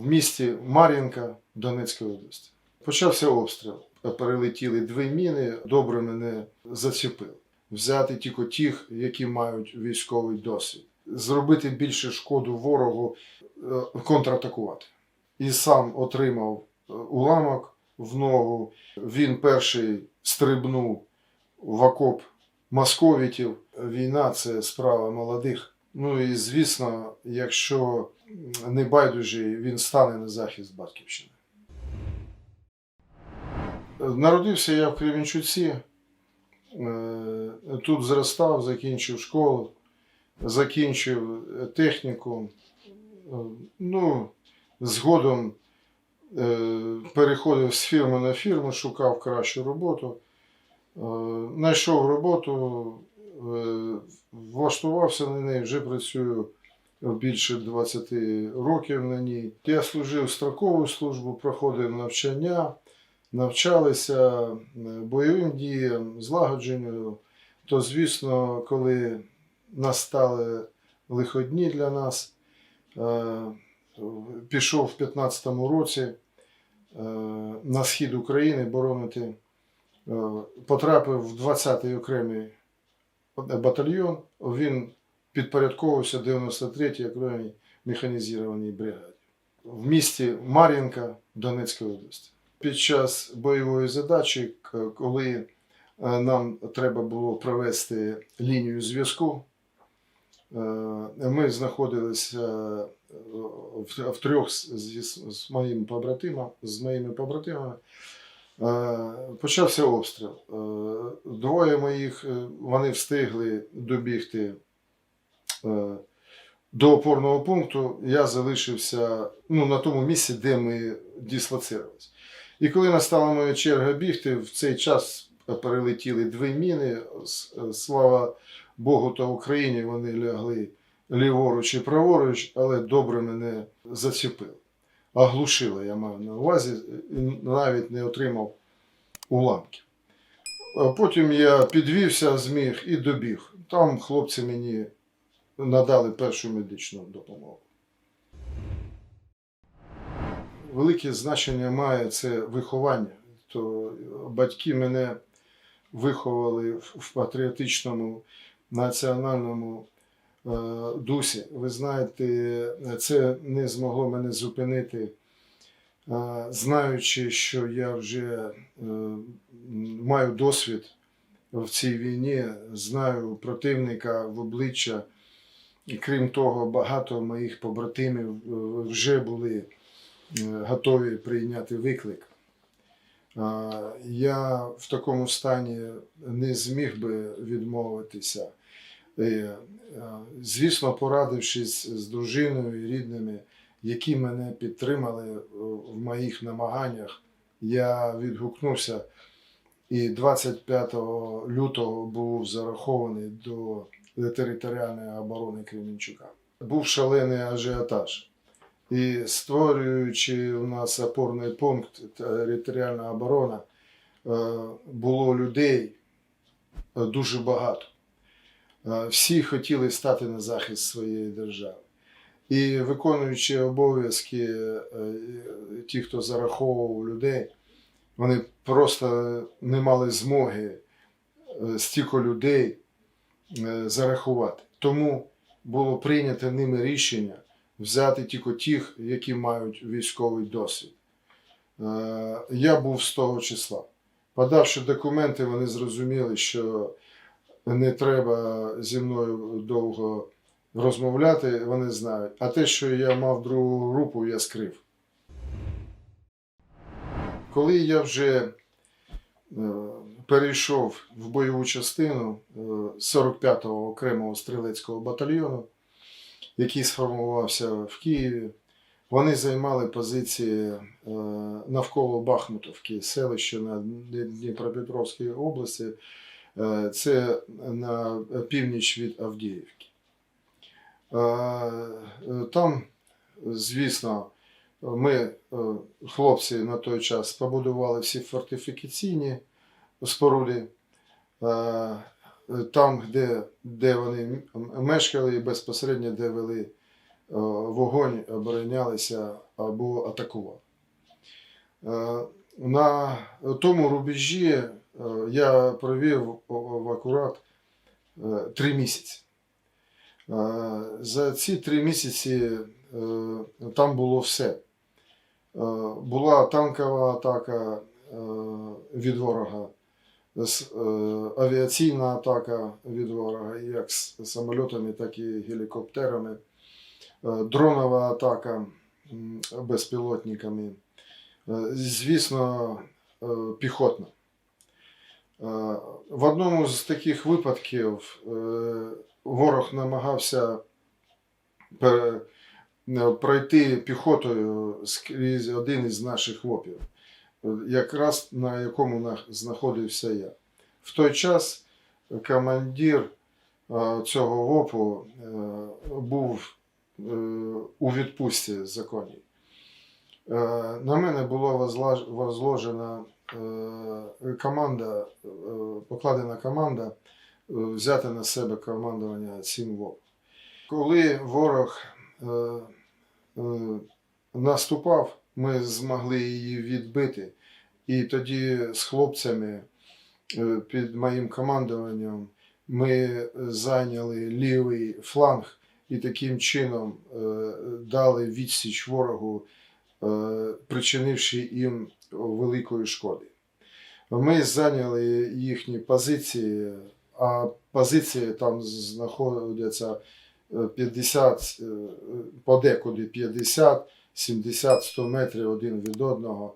в місті Мар'їнка Донецької області. Почався обстріл. Перелетіли дві міни, добре мене зачепили. Взяти тільки тих, які мають військовий досвід. Зробити більше шкоду ворогу, е, контратакувати. І сам отримав е, уламок в ногу. Він перший стрибнув в окоп московітів. Війна це справа молодих. Ну і звісно, якщо не байдужий, він стане на захист батьківщини. Народився я в Кременчуці. Е, Тут зростав, закінчив школу, закінчив техніку. Е, Ну, згодом е, переходив з фірми на фірму, шукав кращу роботу. Е, Знайшов роботу, влаштувався на неї, вже працюю більше 20 років на ній. Я служив строкову службу, проходив навчання, навчалися е, бойовим діям, злагодженню. То, звісно, коли настали лиходні для нас, е, пішов в 15-му році е, на схід України боронити. Е, Потрапив в 20-й окремий батальйон. Він підпорядковувався 93-й окремій механізованій бригаді в місті Мар'їнка Донецької області. Під час бойової задачі, коли е, нам треба було провести лінію зв'язку, е, ми знаходилися е, в, трьох з, моїми побратимами, з моїми побратимами. Е, Почався обстріл. Е, Двоє моїх е, вони встигли добігти до опорного пункту. Я залишився ну, на тому місці, де ми дислоцировалися. І коли настала моя черга бігти, в цей час перелетіли дві міни. Слава Богу та Україні, вони лягли ліворуч і праворуч, але добре мене зачепили. Оглушило, я маю на увазі, і навіть не отримав уламків. Потім я підвівся, зміг і добіг. Там хлопці мені надали першу медичну допомогу. Велике значення має це виховання. То батьки мене виховали в патріотичному національному дусі. Ви знаєте, це не змогло мене зупинити, е, знаючи, що я вже е, маю досвід в цій війні, знаю противника в обличчя. І крім того, багато моїх побратимів е, вже були е, готові прийняти виклик. Я в такому стані не зміг би відмовитися. Е, е, Звісно, порадившись з дружиною і рідними, які мене підтримали е, в моїх намаганнях, я відгукнувся і 25 лютого був зарахований до територіальної оборони Кременчука. Був шалений ажіотаж. І створюючи у нас опорний пункт територіальна оборона, було людей дуже багато. Е, Всі хотіли стати на захист своєї держави. І виконуючи обов'язки, е, ті, хто зараховував людей, вони просто не мали змоги е, стільки людей е, зарахувати. Тому було прийнято ними рішення взяти тільки тих, які мають військовий досвід. Е, Я був з того числа. Подавши документи, вони зрозуміли, що не треба зі мною довго розмовляти, вони знають. А те, що я мав другу групу, я скрив. Коли я вже е, перейшов в бойову частину е, 45-го окремого стрілецького батальйону, який сформувався в Києві, вони займали позиції е, навколо Бахмутовки, селище на Дніпропетровській області. Е, Це на північ від Авдіївки. Е, е, Там, звісно, ми, хлопці, на той час побудували всі фортифікаційні споруди. Там, де, де вони мешкали, і безпосередньо де вели вогонь оборонялися або атакували. На тому рубежі я провів в- акурат е, три місяці. Е, За ці три місяці е, там було все. Е, Була танкова атака е, від ворога, е, авіаційна атака від ворога, як з самольотами, так і гелікоптерами, е, дронова атака безпілотниками, е, звісно, е, піхотна. Е, В одному з таких випадків е, ворог намагався е, пройти піхотою скрізь один із наших вопів, якраз на якому знаходився я. В той час командир цього ВОПу був у відпустці законній. На мене була е, команда, е, покладена команда е, взяти на себе командування цим ВОП. Коли ворог е, е, наступав, ми змогли її відбити. І тоді з хлопцями е, під моїм командуванням ми зайняли лівий фланг і таким чином е, дали відсіч ворогу, е, причинивши їм великої шкоди. Ми зайняли їхні позиції, а позиції там знаходяться е, 50, е, подекуди 50, 70, 100 метрів один від одного.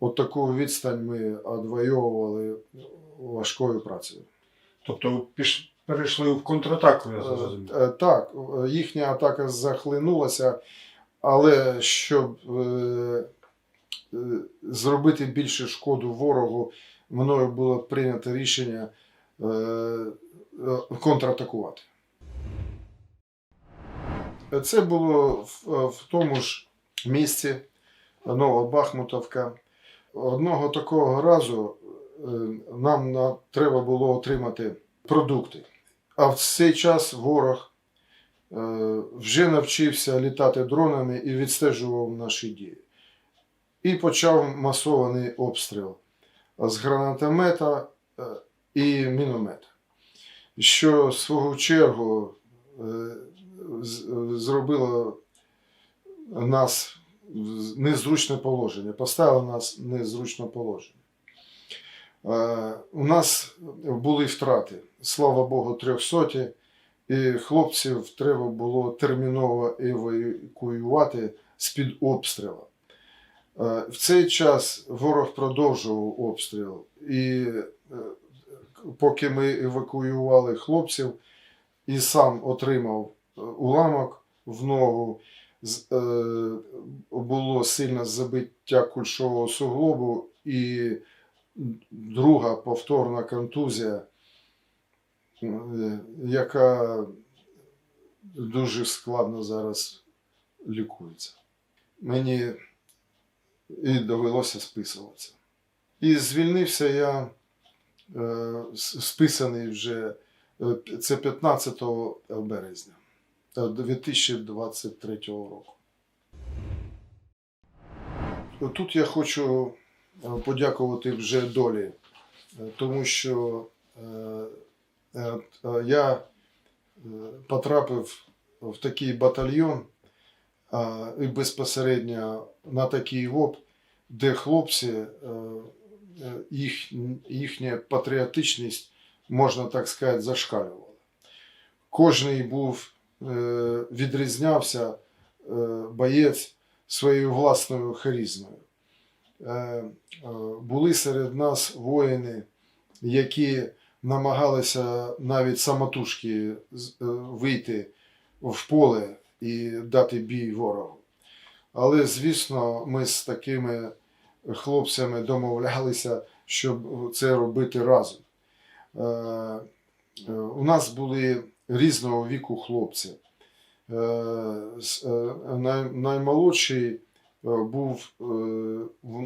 От таку відстань ми одвоювали важкою працею. Тобто піш... перейшли в контратаку, я зрозумів. Е, Так, е, їхня атака захлинулася, але щоб е, е, зробити більше шкоду ворогу, мною було прийнято рішення е, е, контратакувати. Це було в, тому ж місці Нова Бахмутовка. Одного такого разу е, нам треба було отримати продукти. А в цей час ворог е, вже навчився літати дронами і відстежував наші дії. І почав масований обстріл з гранатомета е, і міномета, що в свою чергу е, зробило нас в незручне положення, поставило нас в незручне положення. Е, У нас були втрати, слава Богу, трьохсоті, і хлопців треба було терміново евакуювати з-під обстрілу. Е, В цей час ворог продовжував обстріл, і е, поки ми евакуювали хлопців, і сам отримав е, уламок в ногу, було сильне забиття кульшового суглобу і друга повторна контузія, яка дуже складно зараз лікується. Мені і довелося списуватися. І звільнився я е, списаний вже е, це 15 березня е, 2023 року. Тут я хочу е, подякувати вже долі, е, тому що е, е, е, я е, потрапив в такий батальйон і безпосередньо на такий ВОП, де хлопці, е, е, їх, їхня патріотичність, можна так сказати, зашкалювала. Кожний був, е, відрізнявся боєць своєю власною харизмою. Е, Були серед нас воїни, які намагалися навіть самотужки вийти в поле і дати бій ворогу. Але, звісно, ми з такими хлопцями домовлялися, щоб це робити разом. Е, е, У нас були різного віку хлопці. Е, Наймолодший був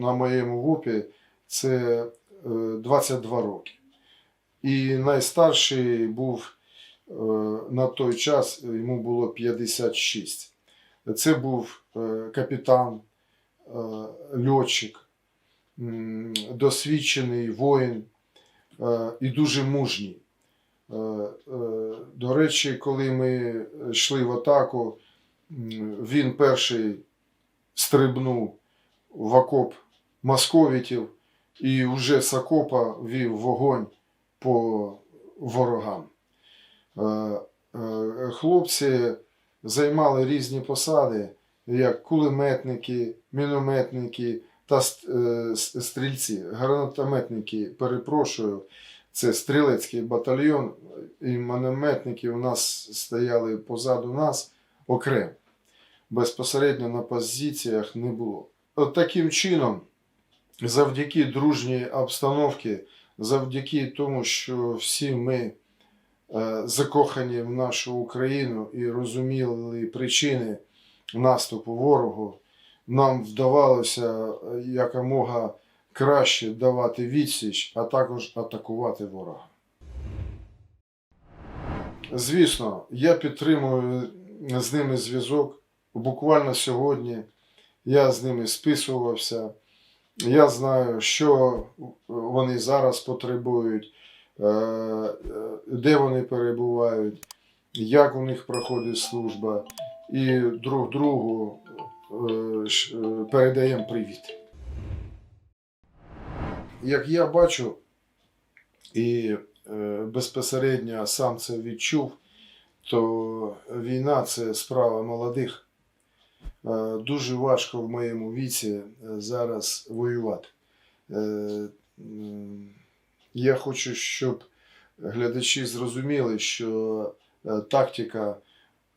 на моєму ВОПі це е, 22 роки. І найстарший був на той час, йому було 56. Це був е, капітан, е, льотчик, досвідчений воїн е, і дуже мужній. Е, е, До речі, коли ми йшли в атаку, він перший стрибнув в окоп московітів і вже з окопа вів вогонь по ворогам. Е, е, Хлопці займали різні посади, як кулеметники, мінометники та е, стрільці, гранатометники, перепрошую, це стрілецький батальйон, і мінометники у нас стояли позаду нас окремо. Безпосередньо на позиціях не було. От таким чином, завдяки дружній обстановці, завдяки тому, що всі ми закохані в нашу Україну і розуміли причини наступу ворогу, нам вдавалося е, якомога краще давати відсіч, а також атакувати ворога. Звісно, я підтримую з ними зв'язок. Буквально сьогодні я з ними списувався. Я знаю, що вони зараз потребують, е, е, де вони перебувають, як у них проходить служба, і друг другу е, е, передаємо привіт. Як я бачу, і е, безпосередньо сам це відчув, то війна це справа молодих. Е, Дуже важко в моєму віці е, зараз воювати. Я хочу, щоб глядачі зрозуміли, що е, тактика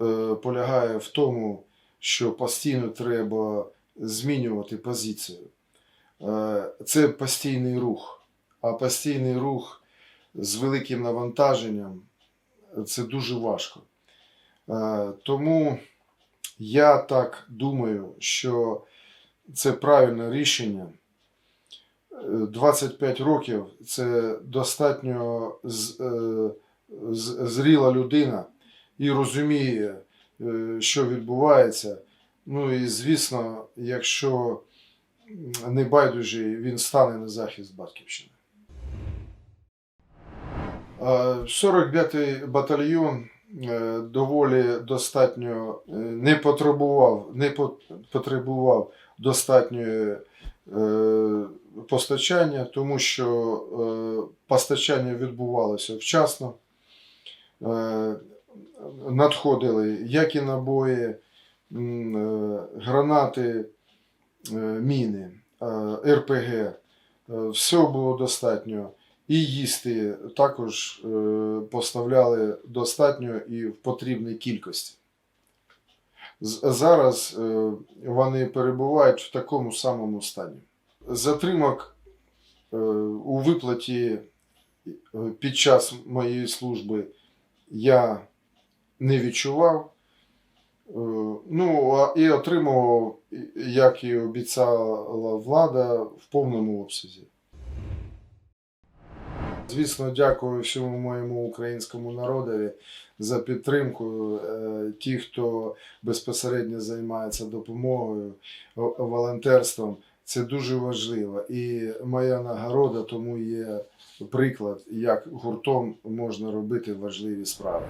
е, полягає в тому, що постійно треба змінювати позицію. Е, Це постійний рух, а постійний рух з великим навантаженням це дуже важко. Тому я так думаю, що це правильне рішення. Е, 25 років це достатньо е, зріла людина і розуміє, е, що відбувається. Ну і звісно, якщо не байдужий, він стане на захист Батьківщини. Е, 45-й батальйон е, доволі достатньо не потребував, не потребував достатньої е, постачання, тому що е, постачання відбувалося вчасно. Е, Надходили як і набої, гранати, міни, РПГ. Все було достатньо. І їсти також поставляли достатньо і в потрібній кількості. Зараз е, вони перебувають в такому самому стані. Затримок е, у виплаті е, під час моєї служби я не відчував. Ну, і отримував, як і обіцяла влада, в повному обсязі. Звісно, дякую всьому моєму українському народові за підтримку. Е, Ті, хто безпосередньо займається допомогою, волонтерством, це дуже важливо. І моя нагорода тому є приклад, як гуртом можна робити важливі справи.